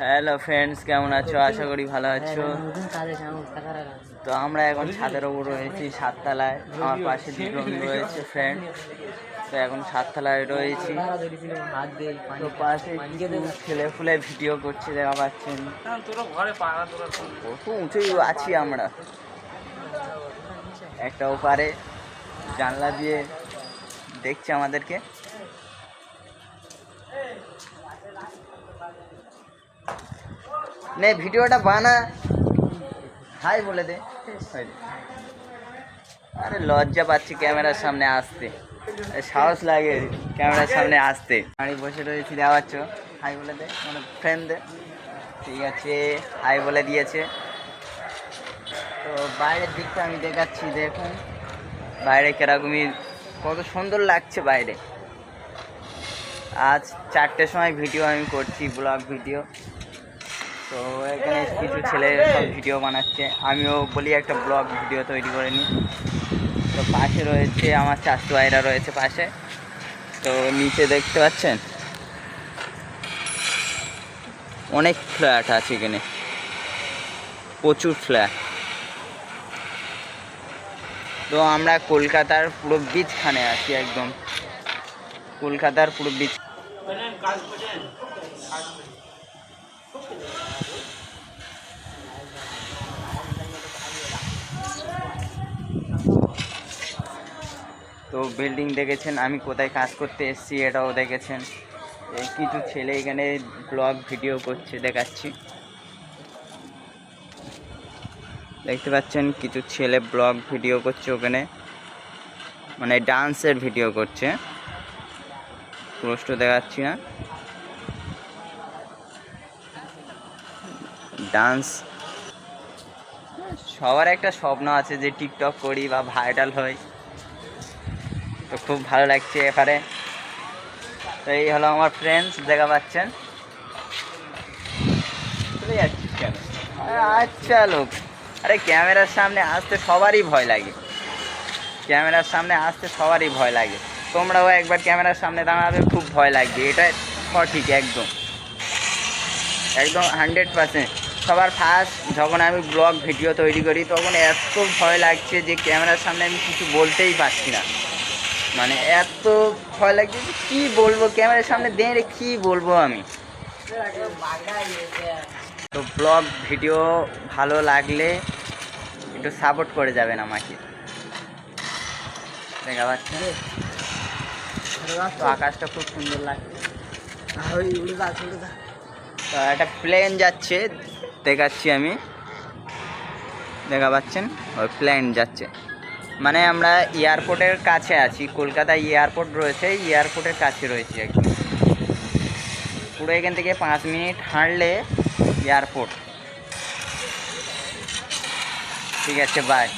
Hello friends কেমন আছো? আশা করি ভালো আছো। কাজে যাব টাকার তো আমরা এখন ছাদের ওপর রয়েছি সাততলায়। আমার পাশে দুজন রয়েছে ফ্রেন্ড তো এখন সাততলায় রয়েছি। হাত তো পাশে ছেলে ফুলে ভিডিও করছে দেখা পাচ্ছেন। কত উঁচু আছি আমরা। একটা ওপারে জানলা দিয়ে দেখছে আমাদেরকে। নে, ভিডিওটা বানা। হাই বলে দে। আরে লজ্জা পাচ্ছি ক্যামেরার সামনে আসতে। সাহস লাগে ক্যামেরার সামনে আসতে। আমি বসে রয়েছি দেওয়াচ্ছ হাই বলে দে মানে ফ্রেন্ড দে ঠিক আছে, হাই বলে দিয়েছে। তো বাইরের দিকটা আমি দেখাচ্ছি, দেখুন। বাইরে কেরকমই, কত সুন্দর লাগছে বাইরে। আজ চারটের সময় ভিডিও আমি করছি, ব্লগ ভিডিও। তো এখানে কিছু ছেলে সব ভিডিও বানাচ্ছে। আমিও বলি একটা ব্লগ ভিডিও তৈরি করে নিই। তো পাশে রয়েছে আমার চাচু ভাইরা রয়েছে পাশে। তো নিচে দেখতে পাচ্ছেন? অনেক ফ্ল্যাট আছে এখানে। প্রচুর ফ্ল্যাট তো আমরা কলকাতার পুরো বীজখানে আছি একদম। কলকাতার পুরো বীজ তো বিল্ডিং দেখেছেন, আমি কোথায় কাজ করতে এসেছি এটাও দেখেছেন। কিছু ছেলে এখানে ব্লগ ভিডিও করছে, দেখাচ্ছি। দেখতে পাচ্ছেন, কিছু ছেলে ব্লগ ভিডিও করছে ওখানে। মানে ডান্সের ভিডিও করছে। পোস্ট দেখাচ্ছি না। ডান্স। সবার একটা স্বপ্ন আছে যে টিকটক করি বা ভাইরাল হই। তো খুব ভালো লাগছে এখানে তো এই হলো আমার ফ্রেন্ডস দেখা পাচ্ছেন। আচ্ছা লোক। আরে ক্যামেরার সামনে আসতে সবারই ভয় লাগে। ক্যামেরার সামনে আসতে সবারই ভয় লাগে। তোমরাও একবার ক্যামেরার সামনে দাঁড়াবে, খুব ভয় লাগবে। এটা সঠিক একদম। একদম হান্ড্রেড পার্সেন্ট সবার ফার্স্ট যখন আমি ব্লগ ভিডিও তৈরি করি, তখন এত ভয় লাগছে যে ক্যামেরার সামনে আমি কিছু বলতেই পারছি না। মানে এত ভয় লাগছে যে কী বলব, ক্যামেরার সামনে দাঁড়িয়ে কী বলব আমি? তো ব্লগ ভিডিও ভালো লাগলে একটু সাপোর্ট করে যাবেন আমাকে। দেখা পাচ্ছে আকাশটা খুব সুন্দর লাগছে। একটা প্লেন যাচ্ছে, দেখাচ্ছি আমি। দেখা পাচ্ছেন? ওই প্লেন যাচ্ছে। মানে আমরা এয়ারপোর্টের কাছে আছি, কলকাতায় এয়ারপোর্ট রয়েছে এয়ারপোর্টের কাছে রয়েছে একদম পুরো এখান থেকে পাঁচ মিনিট হাঁটলে এয়ারপোর্ট ঠিক আছে বাই